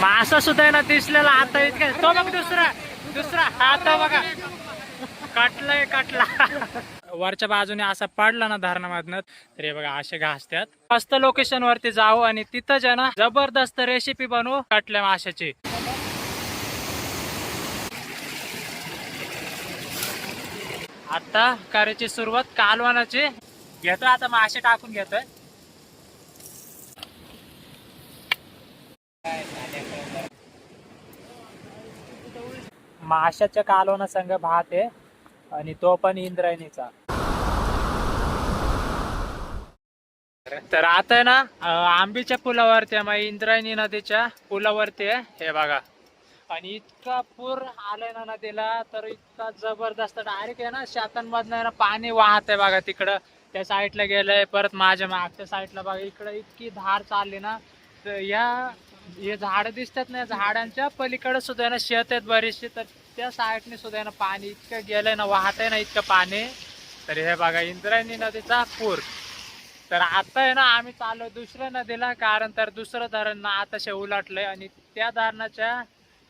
मासा सुद्धा आहे ना दिसलेला आता इतका. तो बघ दुसरा दुसरा आता बघा. कटलाय कटला. वरच्या बाजूने असा पडला ना धरणामधनं तर हे बघा असे घासतात मस्त लोकेशन वरती जाऊ आणि तिथं जे ना जबरदस्त रेसिपी बनवू कटल्या माशाची. आता करायची सुरुवात कालवानाची. घेतो आता मासे टाकून घेतोय. माशाच्या कालोना संघ भात आहे आणि तो पण इंद्रायणीचा. तर आता आहे ना आंबीच्या पुलावरती आहे मग इंद्रायणी नदीच्या पुलावरती आहे हे बघा. आणि इतका पूर आलाय ना नदीला तर इतका जबरदस्त डायरेक्ट आहे ना शेतांमधनं ना पाणी वाहत आहे बघा तिकडं. त्या साईडला गेलंय परत माझ्या मागच्या साईडला बघा इकडं इतकी धार चालली ना तर या हे झाड दिसतात ना झाडांच्या पलीकडे सुद्धा ना शेत आहेत बरीचशी. तर त्या साईडने सुद्धा ना पाणी इतकं गेलंय ना वाहत आहे ना इतकं पाणी. तर हे बघा इंद्रायणी नदीचा पूर. तर आता आहे ना आम्ही चाललो दुसऱ्या नदीला कारण तर दुसरं धरण ना आताशे उलटलंय आणि त्या धरणाच्या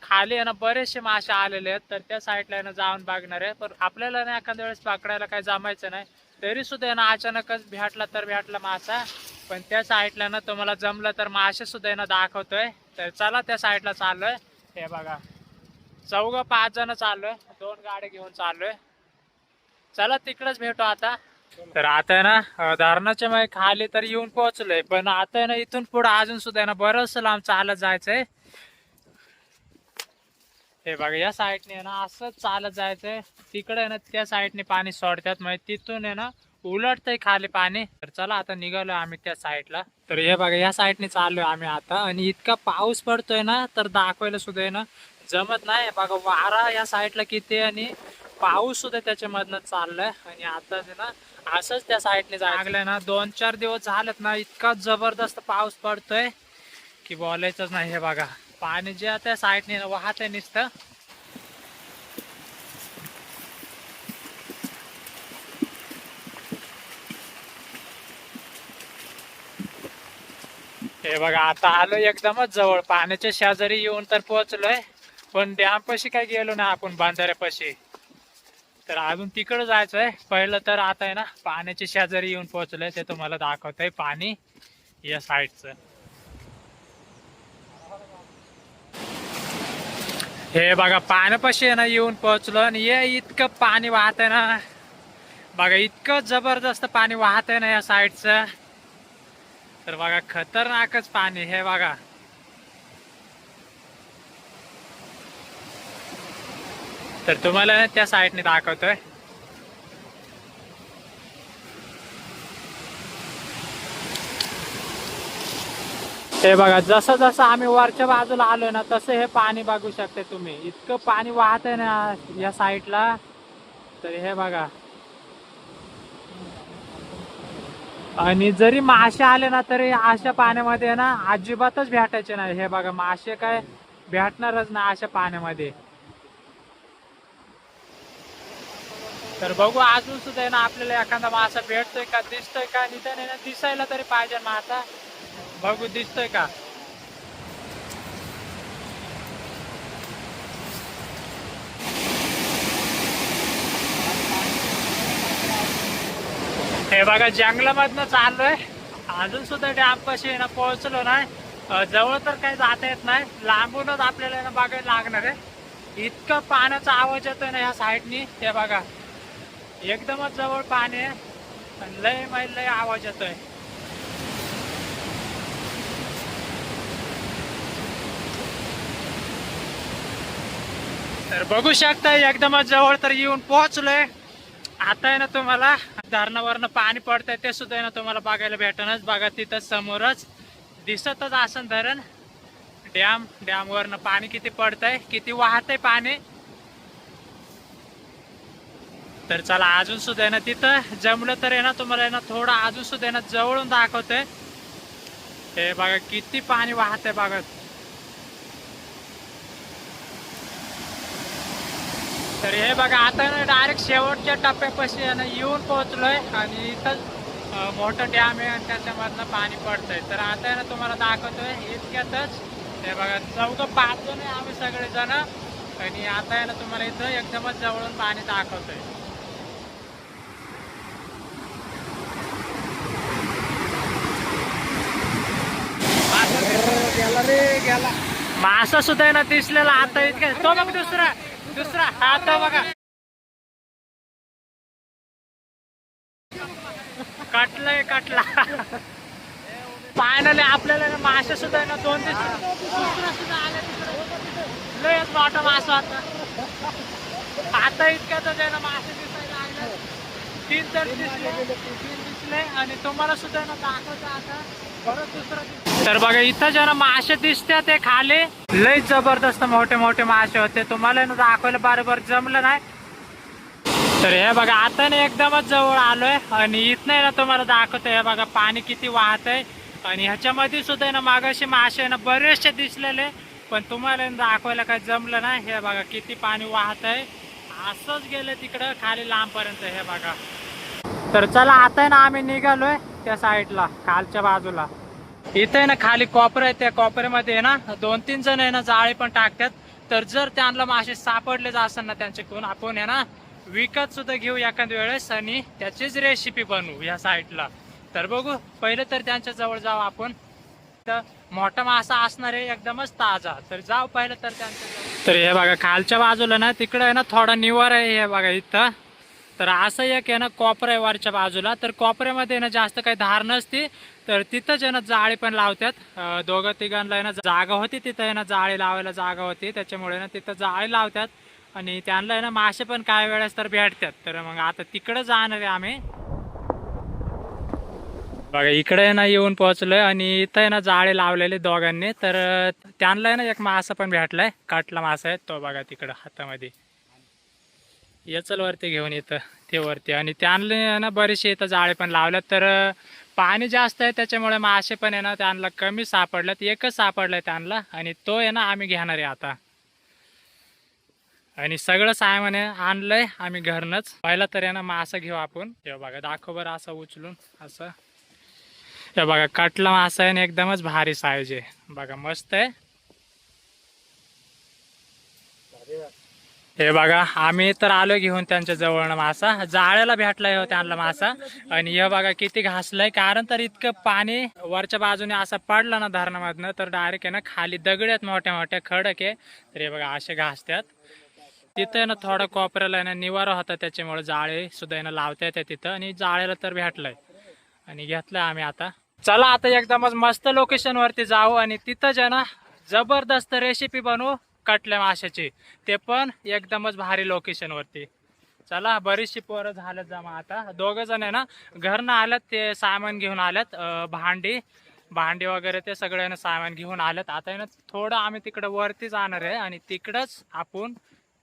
खाली आहे ना बरेचसे मासे आलेले आहेत. तर त्या साईडला आहे ना जाऊन बघणार आहे. पण आपल्याला ना एखाद्या वेळेस पकडायला काही जमायचं नाही. तरी सुद्धा ना अचानकच भेटला तर भेटला मासा. पण त्या साईडला ना तुम्हाला जमलं तर मासे सुद्धा आहे ना दाखवतोय. तर चला त्या साईडला चाललोय. हे बघा. चौघ पाच जण चाललोय. दोन गाड्या घेऊन चाललोय. चला तिकडच भेटू आता. तर आता आहे ना धरणाच्या मग खाली तर येऊन पोहोचलोय. पण आता ना इथून पुढे अजून सुद्धा ना बरंच लांब चालत जायचंय. हे बघा या साईडने ना असंच चालत जायचंय. तिकडे ना त्या साईडने पाणी सोडतात. मग तिथून आहे ना उलटतंय खाली पाणी. तर चला आता निघालो आम्ही त्या साईडला तर हे बघा या साईडने चाललोय आम्ही आता. आणि इतका पाऊस पडतोय ना तर दाखवायला सुद्धा आहे ना जमत नाही. बघा वारा या साईडला किती आणि पाऊस सुद्धा त्याच्यामधनं चाललाय. आणि आता जे ना असंच त्या साईडने लागलंय ना दोन चार दिवस झालेत ना इतका जबरदस्त पाऊस पडतोय. की बोलायचंच नाही हे बघा. पाणी जे त्या साईडने वाहत आहे नुसतं. हे बघा आता आलो एकदमच जवळ. पाण्याच्या शेजारी येऊन तर पोहोचलोय. पण डॅमपाशी काय गेलो ना आपण बांधाऱ्यापाशी. तर अजून तिकडं जायचंय. पहिलं तर आता आहे ना पाण्याच्या शेजारी येऊन पोहोचलोय. ते तुम्हाला दाखवतंय पाणी या साईडचं. हे बघा पाण्यापाशी आहे ना येऊन पोहोचलो. आणि हे इतकं पाणी वाहत आहे ना. बघा इतकं जबरदस्त पाणी वाहत आहे ना या साईडचं. तर बघा खतरनाकच पाणी हे बघा. तर तुम्हाला त्या साईडने दाखवतोय. हे बघा जसं जसं आम्ही वरच्या बाजूला आलोय ना तसं हे पाणी बघू शकते तुम्ही. इतकं पाणी वाहत आहे ना या साईडला तर हे बघा. आणि जरी मासे आले ना तरी अशा पाण्यामध्ये ना अजिबातच भेटायचे नाही. हे बघा मासे काय भेटणारच ना अशा पाण्यामध्ये. तर बघू अजून सुद्धा आहे ना आपल्याला एखादा मासा भेटतोय का दिसतोय का? निदान आहे ना दिसायला तरी पाहिजे मासा बघू दिसतोय का? हे बघा जंगलामधनं चाललोय. अजून सुद्धा डॅमपाशी ना पोहोचलो नाही. जवळ तर काही जाता येत नाही. लांबूनच आपल्याला ना बघायला लागणार आहे. इतकं पाण्याचा आवाज येतोय ना ह्या साईडनी. ते बघा एकदमच जवळ पाणी आहे. आणि लय मै लय आवाज येतोय. तर बघू शकता एकदमच जवळ तर येऊन पोहोचलोय. आता आहे ना तुम्हाला धरणावरनं पाणी पडतंय ते सुद्धा आहे ना तुम्हाला बघायला भेटणच बघा तिथं समोरच दिसतच असन धरण. डॅम डॅम वरनं पाणी किती पडतंय किती वाहतंय पाणी. तर चला अजून सुद्धा आहे ना तिथं जमलं तर आहे ना तुम्हाला आहे ना थोडं अजून सुद्धा आहे ना जवळून दाखवतंय. हे बघा किती पाणी वाहतंय बघा. तर हे बघा आता ना डायरेक्ट शेवटच्या टप्प्यापाशी आहे येऊन पोहोचलोय आणि इथं मोठं डॅम आहे आणि त्याच्यामधनं पाणी पडतंय. तर आता आहे ना तुम्हाला दाखवतोय इतक्यातच हे बघा चौघं पाच जण आहे आम्ही सगळे जण आणि आता आहे ना तुम्हाला इथं एकदमच जवळून पाणी दाखवतोय. गेला रे गेला मासा सुद्धा आहे ना दिसलेला आता इतक्या तो बघ दुसरा. दुसरा हा बघा. कटलाय कटला. फायनली आपल्याला ना मासे सुद्धा आहे ना दोन दिवस दुसरा सुद्धा आला तिकडे लयच मोठा मासा होता आता इतक्यातच आहे ना मासे दिसायला लागले. तीन तर दिसले. तीन दिसले आणि तुम्हाला सुद्धा ना दाखवतो आता. तर बघा इथं जरा मासे दिसते ते खाली. लय जबरदस्त मोठे मोठे मासे होते. तुम्हाला दाखवायला बरोबर जमलं नाही. तर हे बघा आता ना एकदमच जवळ आलोय. आणि इथं ना तुम्हाला दाखवतो हे बघा पाणी किती वाहत आहे. आणि ह्याच्यामध्ये सुद्धा ना मागाशी मासे ना बरेचसे दिसलेले. पण तुम्हाला दाखवायला काही जमलं नाही. हे बघा किती पाणी वाहत आहे. असंच गेलं तिकडं खाली लांबपर्यंत हे बघा. तर चला आता ना आम्ही निघालोय. त्या साईडला खालच्या बाजूला. इथे आहे ना खाली कॉपर आहे त्या कॉपरमध्ये आहे ना दोन तीन जण आहे ना जाळे पण टाकतात. तर जर त्यांना मासे सापडले असेल ना त्यांच्याकडून आपण आहे ना विकत सुद्धा घेऊ एखाद्या वेळेस आणि त्याचीच रेसिपी बनवू या साईडला. तर बघू पहिले तर त्यांच्या जवळ जाऊ आपण. तर मोठा मासा असणार आहे एकदमच ताजा. तर जाऊ पहिलं तर त्यांच्या तर हे बघा खालच्या बाजूला ना तिकडे आहे ना थोडा निवार आहे हे बघा इथं. तर असं एक आहे ना कॉपर आहे वरच्या बाजूला. तर कॉपऱ्यामध्ये ना जास्त काही धार नसते. तर तिथंच आहे ना जाळी पण लावतात. दोघं तिघांना ना जागा होती तिथं आहे ना जाळी लावायला जागा होती. त्याच्यामुळे ना तिथं जाळी लावतात. आणि त्यांना आहे ना मासे पण काही वेळेस तर भेटतात. तर मग आता तिकडं जाणार आहे आम्ही. बघा इकडे ना येऊन पोहोचलोय आणि इथं आहे ना जाळे लावलेले दोघांनी. तर त्यांना आहे ना एक मासा पण भेटलाय. काटला मासा आहे तो बघा तिकडं हातामध्ये. ये चल वरती घेऊन येतं ते वरती. आणि ते आणलं ना बरेचसे येतं जाळे पण लावल्यात तर पाणी जास्त आहे त्याच्यामुळे मासे पण आहे ना त्यांना कमी सापडल्यात एकच सापडलाय त्यांना आणि तो आहे ना आम्ही घेणार आहे आता. आणि सगळं सामान आणलंय आम्ही घरनच. पहिला तर आहे ना मासा घेऊ आपण. हे बघा दाखव बरं असं उचलून असं. हे बघा कटला मासा आहे ना एकदमच भारी साईज आहे. बघा मस्त आहे. हे बघा आम्ही तर आलो घेऊन त्यांच्या जवळनं मासा. जाळ्याला भेटलाय हो त्यांना मासा. आणि हे बघा किती घासलंय. कारण तर इतकं पाणी वरच्या बाजूने असं पडलं ना धरणामधनं तर डायरेक्ट आहे ना खाली दगड आहेत मोठ्या मोठ्या खडक आहे. तर हे बघा असे घासतात. तिथं आहे ना थोडं कोपऱ्याला आहे ना निवारा होता त्याच्यामुळे जाळे सुद्धा ना लावता येते तिथं. आणि जाळ्याला तर भेटलंय. आणि घेतलंय आम्ही आता. चला आता एकदमच मस्त लोकेशन वरती जाऊ आणि तिथं जे ना जबरदस्त रेसिपी बनवू. कटल्या माशाची. ते पण एकदमच भारी लोकेशन वरती. चला बरीचशी पोरं झालं जमा आता. दोघ जण आहे ना घरनं आल्यात ते सामान घेऊन आल्यात भांडी. भांडी वगैरे ते सगळ्यांना सामान घेऊन आल्यात. आता आहे ना थोडं आम्ही तिकडं वरती जाणार आहे आणि तिकडंच आपण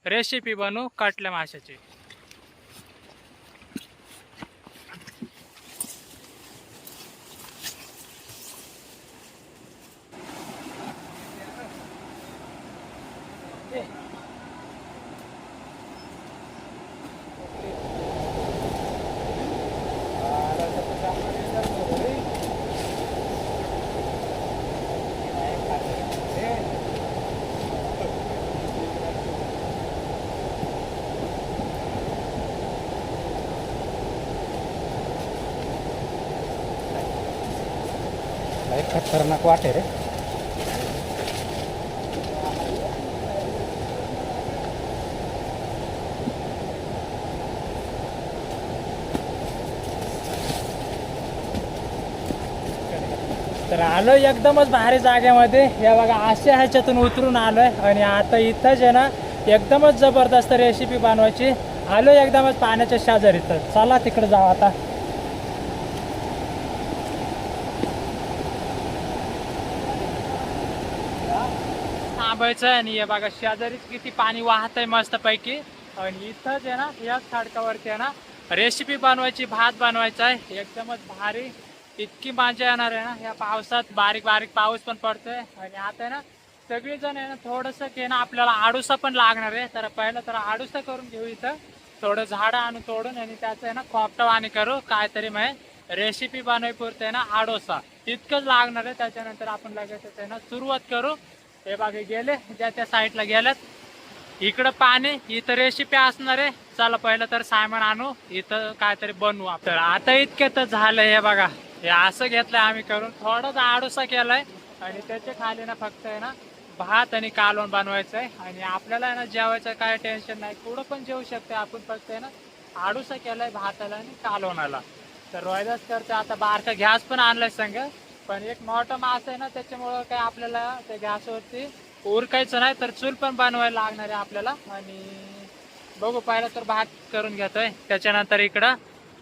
रेसिपी बनवू कटल्या माशाची लय खतरनाक तर आलो एकदमच भारी जागेमध्ये. या बघा अशा ह्याच्यातून उतरून आलोय. आणि आता इथंच आहे ना एकदमच जबरदस्त रेसिपी बनवायची. आलो एकदमच पाण्याच्या शेजारी. तर चला तिकडे जाऊ आता. थांबायचं आणि हे बघा शेजारीच किती पाणी वाहत आहे मस्त पैकी आणि इथंच आहे ना याच खाडकावरती आहे ना रेसिपी बनवायची भात बनवायचा आहे. एकदमच भारी इतकी मजा येणार आहे ना या पावसात बारीक बारीक पाऊस पण पडतोय. आणि आता आहे ना सगळेजण आहे ना थोडंसं की ना आपल्याला आडूसा पण लागणार आहे. तर पहिलं तर आडूसा करून घेऊ इथं. थोडं झाडं आणून तोडून आणि त्याचं आहे ना खोपटवाणी करू. काहीतरी मग रेसिपी बनवायपुरते ना आडोसा. इतकंच लागणार आहे. त्याच्यानंतर आपण लगेच आहे ना सुरुवात करू. हे बघा गेले. ज्या त्या साईडला गेल्यात. इकडं पाणी इथं रेसिपी असणार आहे. चला पहिलं तर सामान आणू. इथं काहीतरी बनवू आपण. आता इतके तर झालं हे बघा. हे असं घेतलंय आम्ही करून. थोडंच आडूसा केलाय. आणि त्याच्याखाली ना फक्त आहे ना भात आणि कालवण बनवायचं आहे आणि आपल्याला आहे ना जेवायचं काय टेन्शन नाही. कुठं पण जेवू शकते आपण. फक्त आहे ना आडूसा केलाय भाताला आणि कालवणाला. तर रोहिदास करते. आता बारका गॅस पण आणलाय संग. पण एक मोठा मास आहे ना त्याच्यामुळं काय आपल्याला त्या गॅसवरती उरकायचं नाही तर चूल पण बनवायला लागणार आहे आपल्याला. आणि बघू पाहिलं तर भात करून घेतोय. त्याच्यानंतर इकडं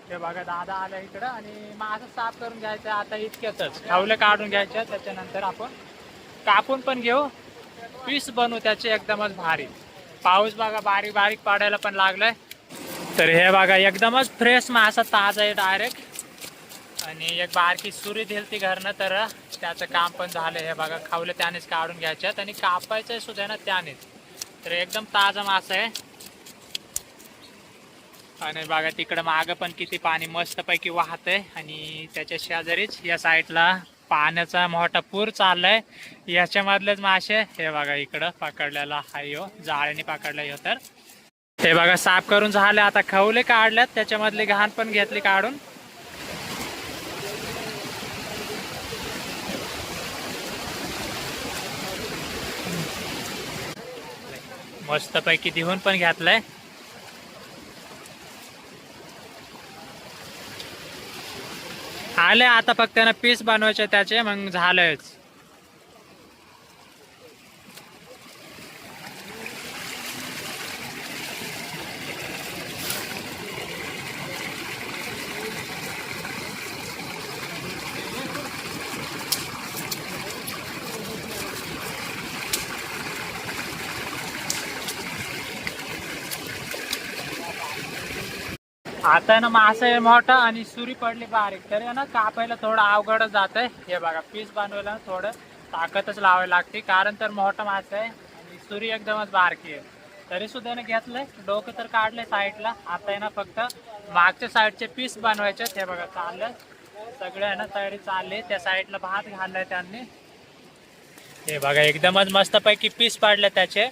हे बघा दादा आला इकडं. आणि मासा साफ करून घ्यायचं आता इतक्यातच. खावलं काढून घ्यायचं त्याच्यानंतर आपण कापून पण घेऊ. पीस बनवू त्याचे एकदमच भारी. पाऊस बघा बारीक बारीक पाडायला पण लागलाय. तर हे बघा एकदमच फ्रेश मासा ताजा आहे डायरेक्ट आणि एक बारकी सुरी दिली ती घरनं तर त्याचं काम पण झालं हे बघा. खावलं त्यानेच काढून घ्यायच्यात. आणि कापायचं सुद्धा ना त्यानेच. तर एकदम ताजा मासा आहे. आणि बघा तिकडं मागं पण किती पाणी मस्तपैकी वाहत आहे आणि त्याच्या शेजारीच या साईडला पाण्याचा मोठा पूर चाललाय. याच्यामधलेच मासे हे बघा इकडं पकडलेला हाय हो जाळ्याने पकडला हो तर. हे बघा साफ करून झाले. आता खवले काढल्यात. त्याच्यामधली घाण पण घेतली काढून. मस्तपैकी धुवून पण घेतलंय. आले आता फक्त ना पीस बनवायचे त्याचे मग झालंच आता आहे ना मासा आहे मोठा आणि सुरी पडली बारीक. तर आहे ना कापायला थोडं अवघडच जात आहे हे बघा पीस बनवायला थोडं ताकदच लावायला लागते. कारण तर मोठा मासा आहे आणि सुरी एकदमच बारकी आहे. तरी सुद्धा ना घेतलंय. डोकं तर काढलंय साईडला. आता आहे ना फक्त मागच्या साईडचे पीस बनवायचे हे बघा चाललं सगळे आहे ना तयारी चालली त्या साईडला भात घाललाय त्यांनी. हे बघा एकदमच मस्तपैकी पीस पाडले त्याचे.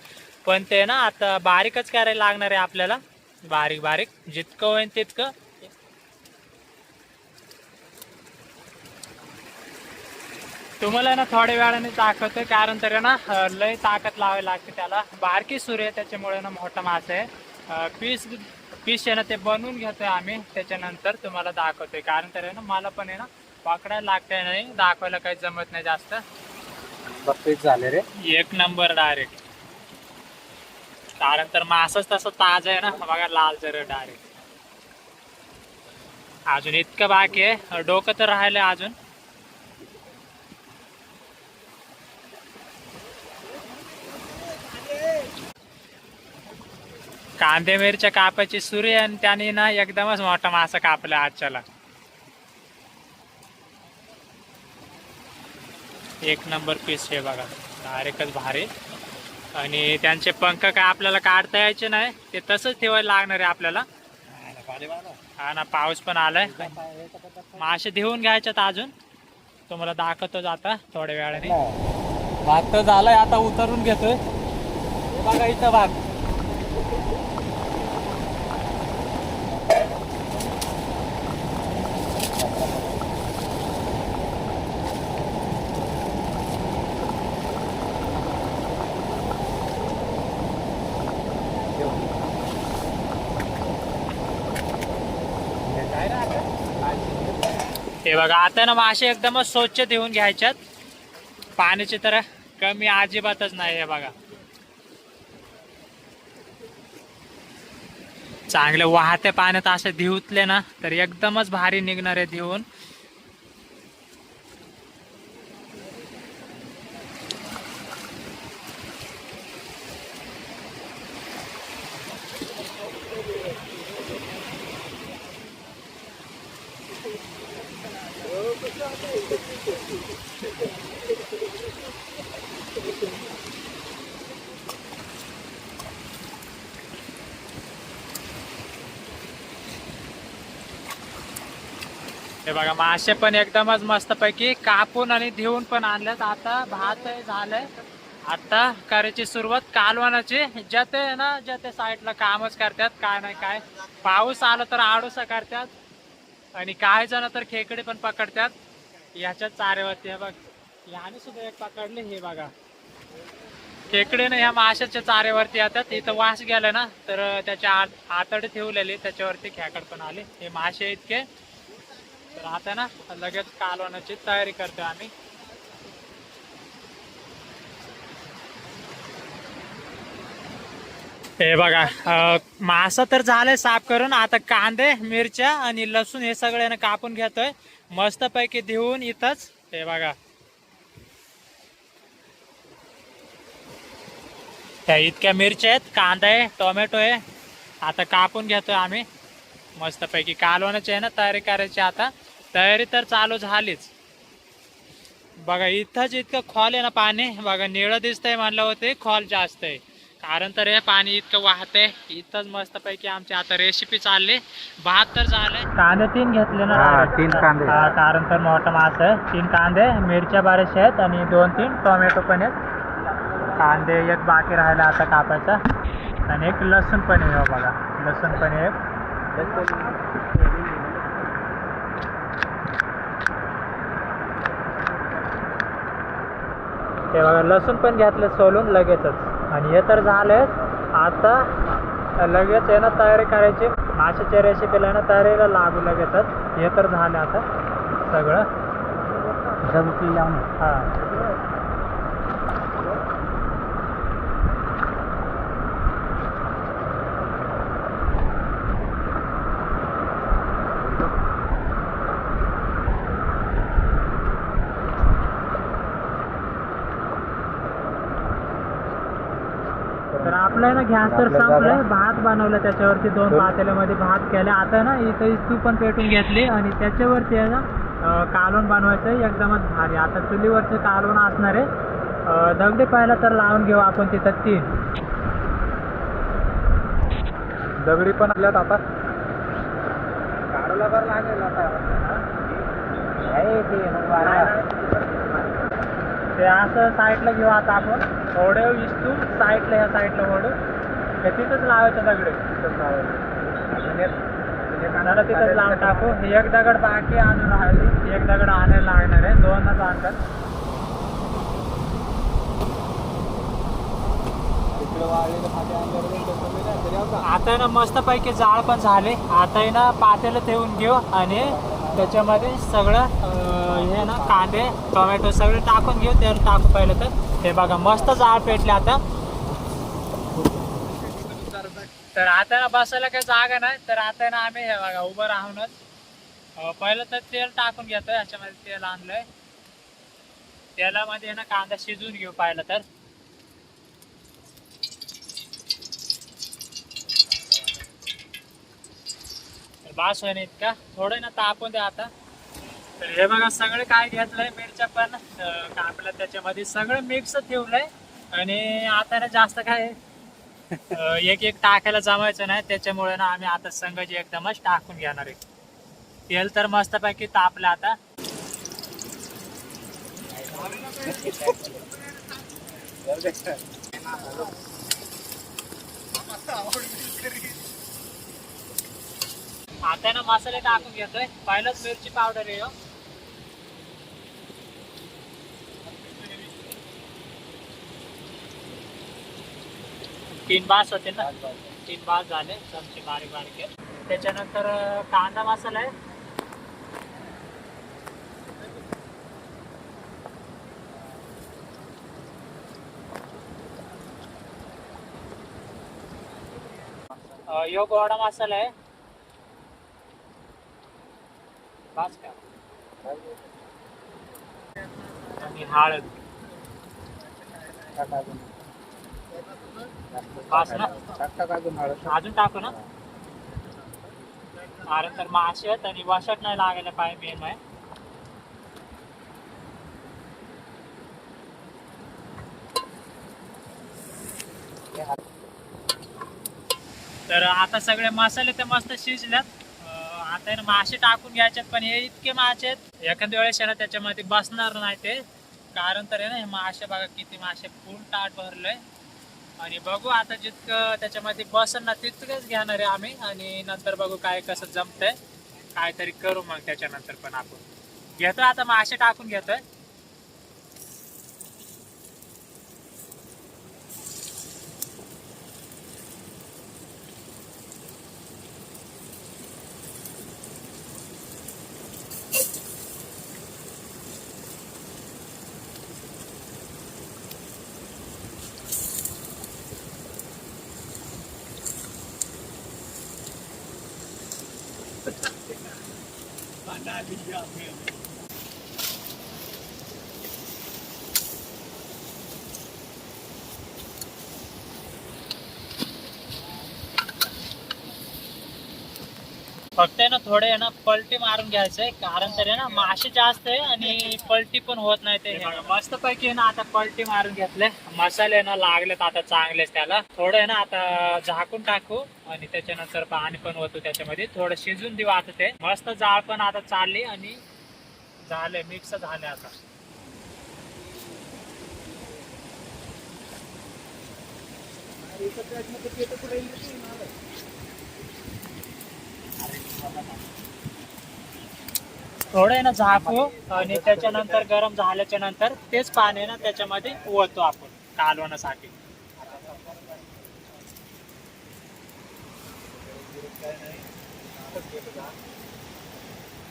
पण ते ना आता बारीकच करायला लागणार आहे आपल्याला. बारीक बारीक जितकं होईल तितकं. तुम्हाला ना थोड्या वेळाने दाखवतोय कारण तर ना लय ताकद लावावी लागते त्याला. बारकी सूर्य आहे त्याच्यामुळे ना मोठा मासा आहे. पीस पीस आहे ना ते बनवून घेतोय आम्ही त्याच्यानंतर तुम्हाला दाखवतोय. कारण तर ना मला पण आहे ना पकडायला लागतंय नाही दाखवायला काही जमत नाही जास्त. झाले रे. एक नंबर डायरेक्ट. कारण तर मासच तसं ताज आहे ना. बघा लाल जर डायरेक्ट अजून इतकं बाकी आहे. डोकं तर राहिलं अजून. कांदे मिरच्या कापायची सुरी आणि त्याने ना एकदमच मोठा मासा कापला आजच्याला. एक नंबर पीस हे बघा. डायरेक्टच भारी. आणि त्यांचे पंख काय आपल्याला काढता यायचे नाही. ते तसंच ठेवायला लागणार आहे आपल्याला. हा ना पाऊस पण आलाय. मासे देऊन घ्यायच्यात अजून. तुम्हाला दाखवतोच आता थोड्या वेळाने. भात तर झालाय आता उतरून घेतोय. बघा इथं भात काय हे बघा आता ना मासे एकदमच स्वच्छ देऊन घ्यायच्यात. पाण्याची तर कमी अजिबातच नाही हे बघा. चांगले वाहते पाण्यात असे धिवतले ना तर एकदमच भारी निघणार आहे धिवून. हे बघा मासे पण एकदमच मस्तपैकी कापून आणि धुवून पण आणल्यात आता भात झालंय. आता करायची सुरुवात कालवणाची ज्या ते ना ज्या त्या साईडला कामच करतात काय नाही काय. पाऊस आला तर आडूसा करतात. आणि काही जण तर खेकडे पण पकडतात. ह्याच्या चाऱ्यावरती हे बघ ह्याने सुद्धा एक पकडले हे बघा. खेकडे ना ह्या माशाच्या चाऱ्यावरती येतात. इथं वास गेला ना तर त्याच्या आत आतडे ठेवलेले त्याच्यावरती खेकड पण आले. हे मासे इतके तर आता ना लगेच कालवण्याची तयारी करतोय आम्ही. हे बघा मास मासा तर झालंय साफ करून आता कांदे मिरच्या आणि लसूण हे सगळ्यांना कापून घेतोय. मस्त पैकी देऊन इथंच हे बघा. त्या इतक्या मिरच्या आहेत कांदा आहे टोमॅटो आहे आता कापून घेतोय आम्ही. मस्तपैकी कालवणाची आहे ना तयारी करायची आता. तयारी तर चालू झालीच. बघा इथंच इतकं खोल आहे ना पाणी. बघा निळं दिसतंय म्हणलं होते खोल जास्त आहे. कारण तर हे पाणी इतकं वाहतंय इथंच मस्तपैकी आमची आता रेसिपी चालली. भात तर झालंय. कांदे तीन घेतले ना. हा, तीन कांदे. हा, कारण तर मोठा मास आहे. तीन कांदे मिरच्या बऱ्याचशा आहेत आणि दोन तीन टोमॅटो पण आहेत. कांदे एक बाकी राहिला आता कापायचा. आणि एक लसूण पण आहे हो बघा. लसूण पण आहे. एक हे बघा लसूण पण घेतलं सोलून लगेचच. आणि हे तर झालंच आता लगेच आहे ना तयारी करायची. माशाच्या रेसिपीला ना तयारीला लागू लगेचच. हे तर झालं आता सगळं. हा तर आपलं ना गॅस तर आपलं संपलंय झालं. भात बनवलं त्याच्यावरती दोन. पातेल्यामध्ये भात केले. आता ना इथं इस्तू पण पेटून घेतली आणि त्याच्यावरती आहे ना कालवण बनवायचं एकदमच भारी. आता चुलीवरचं कालवण असणार आहे. दगडी पहिला तर लावून घेऊ आपण तिथं तीन. दगडी पण आल्यात आता. काढायला बरं लागेल आता. ते असं साईडला घेऊ आता आपण. ओढे इस्तू साईडला ह्या साईडला ओढू. तिथंच लावायचं दगडे मला तिथंच लावून टाकू. हे एक दगड बाकी अजून राहिली. एक दगड आणायला लागणार आहे. दोनच आणतात. आता ना मस्तपैकी जाळ पण झाले. आता आहे ना पातेलं ठेवून घेऊ आणि त्याच्यामध्ये सगळं हे ना कांदे टोमॅटो सगळे टाकून घेऊ. त्यावर टाकू पाहिलं तर. हे बघा मस्त जाळ पेटले आता. तर आता ना बसायला काही जागा नाही. तर आता ना आम्ही हे बघा उभं राहूनच पहिलं तर तेल टाकून घेतोय याच्यामध्ये तेल आणलंय. तेलामध्ये ना कांदा शिजवून घेऊ पाहिलं तर. बास होईन इतका. थोडं ना तापून द्या आता. तर हे बघा सगळं काय घेतलंय मिरच्या पण अं, कापल्या त्याच्यामध्ये सगळं मिक्स ठेवलंय. आणि आता ना जास्त काय अं, एक एक टाकायला जमायचं नाही त्याच्यामुळे ना आम्ही आता संघाची एकदमच टाकून घेणार आहे. तेल तर मस्तपैकी तापलं आता. आता ना मसाले टाकून घेतोय. पहिलंच मिरची पावडर आहे हो. तीन बास होते ना? तीन बास झाले चमचे बारीक बारीक आहे त्याच्यानंतर कांदा मसाला आहे. यो गोडा मसाला आहे. बास का? आणि हळद. ना? अजून टाकू ना? कारण तर मासे आहेत आणि वशात नाही लागायला पाहिजे मेन आहे. तर आता सगळे मसाले ते मस्त शिजल्यात. आता ना मासे टाकून घ्यायच्यात पण हे इतके मासे आहेत एखाद्या वेळेस ना त्याच्यामध्ये बसणार नाही ते. कारण तर आहे ना हे मासे बघा किती मासे फुल ताट भरलंय. आणि बघू आता जितकं त्याच्यामध्ये बसन ना तितकंच घेणार आहे आम्ही. आणि नंतर बघू काय कसं जमतंय. काहीतरी करू मग त्याच्यानंतर पण आपण. घेतोय आता मग असे टाकून घेतोय. By not being out there. फक्त आहे ना थोडे आहे ना पलटी मारून घ्यायचंय कारण तर आहे ना मासे जास्त आहे आणि पलटी पण होत नाही ते. मस्त पैकी ना आता पलटी मारून घेतले. मसाले ना लागलेत आता चांगलेच त्याला. थोडं आहे ना आता झाकून टाकू आणि त्याच्यानंतर पाणी पण होतो त्याच्यामध्ये. थोडं शिजून देऊ आता ते. मस्त जाळ पण आता चालली आणि झाले मिक्स झाले आता. थोडं आहे ना झाकू आणि त्याच्यानंतर गरम झाल्याच्यानंतर तेच पाणी आहे ना त्याच्यामध्ये ओततो आपण कालवण्यासाठी.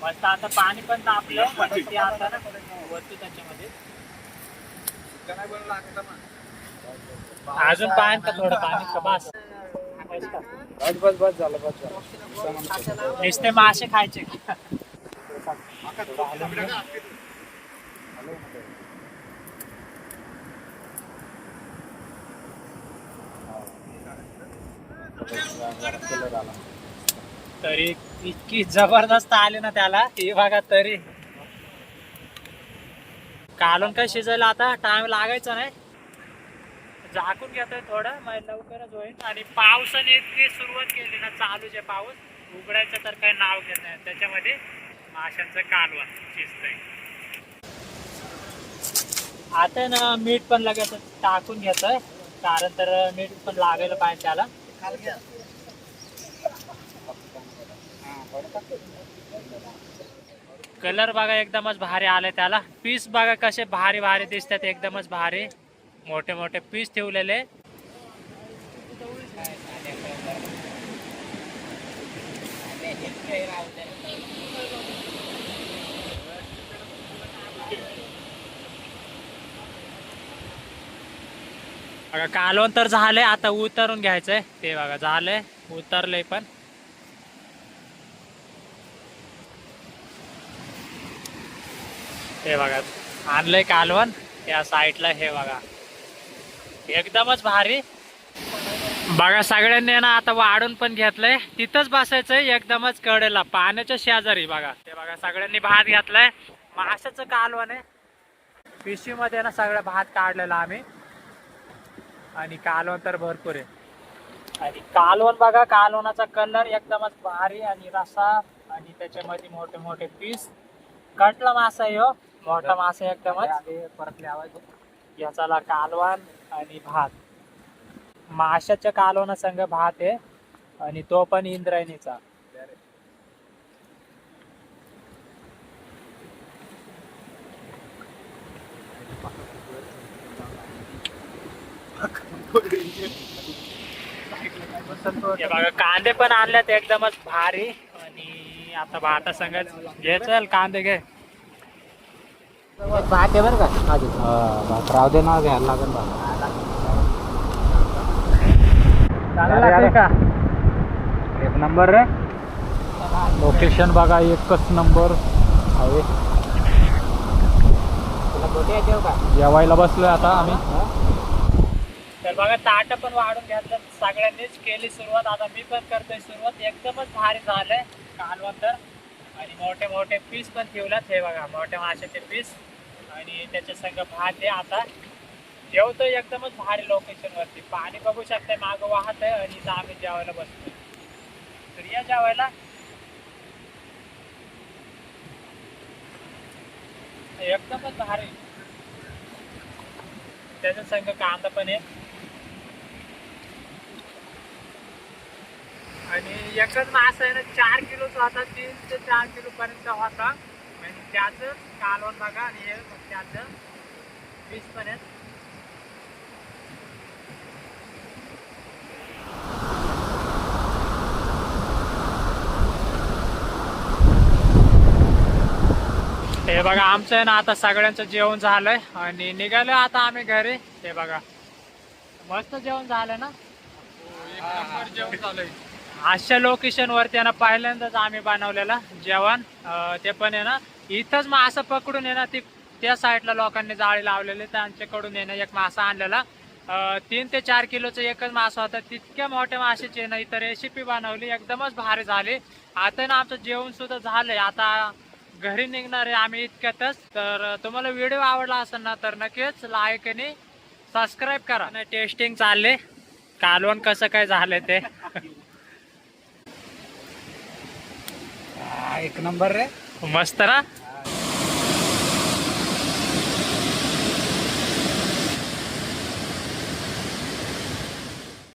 मस्त आता पाणी पण तापलं ते आता ना त्याच्यामध्ये. अजून पाणी थोडं पाणी? कबास बस बस बस झालं बस झालं. नुसते मासे खायचे. तरी इतकी जबरदस्त आली ना त्याला हे बघा तरी. कालून काय शिजायला आता? टाइम लागायचा नाही. झाकून घेतोय थोडं. मग लवकरच होईल आणि पावसाने इतकी सुरुवात केली ना चालू जे पाऊस उघडायचं तर काही नाव घेत नाही. त्याच्यामध्ये माशांचं कालवण शिजतंय आता आहे ना मीठ पण लगेच टाकून घेतोय. कारण तर मीठ पण लागायला पाहिजे त्याला. कलर बघा एकदमच भारी आले त्याला. पीस बघा कसे भारी भारी दिसतात एकदमच भारी. मोठे मोठे पीस ठेवलेले बघा कालवण तर झालंय आता उतरून घ्यायचंय. ते बघा झालंय उतरलंय पण. हे बघा आणलंय कालवण या साईडला हे बघा. एकदमच भारी. बघा सगळ्यांनी ना आता वाढून पण घेतलंय. तिथंच बसायचंय एकदमच कडेला. पाण्याच्या शेजारी बघा. ते बघा सगळ्यांनी भात घेतलाय. माशाचं कालवण आहे. पिशीमध्ये ना सगळं भात काढलेला आम्ही. आणि कालवण तर भरपूर आहे. आणि कालवण बघा कालवणाचा कलर एकदमच भारी आणि रसा आणि त्याच्यामध्ये मोठे मोठे पीस कटला मासा आहे हो. मोठा मासा एकदमच. परतले आवाज याचाला कालवण. आणि भात. माशाच्या कालोना संग भात आहे आणि तो पण इंद्रायणीचा. बघा कांदे पण आणल्यात एकदमच भारी. आणि आता भाता संगच घे चल कांदे घे. भात आहे बरं का? भात. राहू दे ना घ्यायला लागेल चांगलं लागतंय का एक नंबर रे. लोकेशन बघा एकच नंबर. हवे जेवायला बसलोय आता आम्ही. तर बघा ताट पण वाढून घातलं. सगळ्यांनीच केली सुरुवात. आता मी पण करतोय सुरुवात. एकदमच भारी झालंय. कालवण तर आणि मोठे मोठे पीस पण ठेवल्यात हे बघा मोठे माशाचे पीस आणि त्याच्या संग भात आहे आता. जेवतोय एकदमच भारी लोकेशन वरती. पाणी बघू शकतंय माग वाहत आहे आणि इथं आम्ही जेवायला बसतोय. तर या जेवायला. एकदमच भारी. त्याच्या संग कांदा पण आहे. आणि एकच मासा आहे ना चार किलोचा होता तीन ते चार किलो पर्यंत होता. आणि त्याच कालवण बघा आणि हे त्याच वीस पण हे बघा आमचं आहे ना आता सगळ्यांचं जेवण झालंय आणि निघालो आता आम्ही घरी. हे बघा मस्त जेवण झालं ना? जेवण अशा लोकेशन वरती आहे ना पहिल्यांदाच आम्ही बनवलेलं जेवण. ते पण आहे ना इथंच मासा पकडून आहे ना ती त्या साईडला लोकांनी जाळी लावलेली त्यांच्याकडून आहे ना एक मासा आणलेला. तीन ते चार किलोचा एकच मासा होता. तितक्या मोठ्या माशाची आहे ना इथं रेसिपी बनवली. एकदमच भारी झाली. आता ना आमचं जेवण सुद्धा झालंय. आता घरी निघणार आहे आम्ही इतक्यातच. तर तुम्हाला व्हिडिओ आवडला असेल ना तर नक्कीच लाईक आणि सबस्क्राईब करा. टेस्टिंग चालले. कालवण कसं काय झालंय ते. एक नंबर रे. मस्त ना?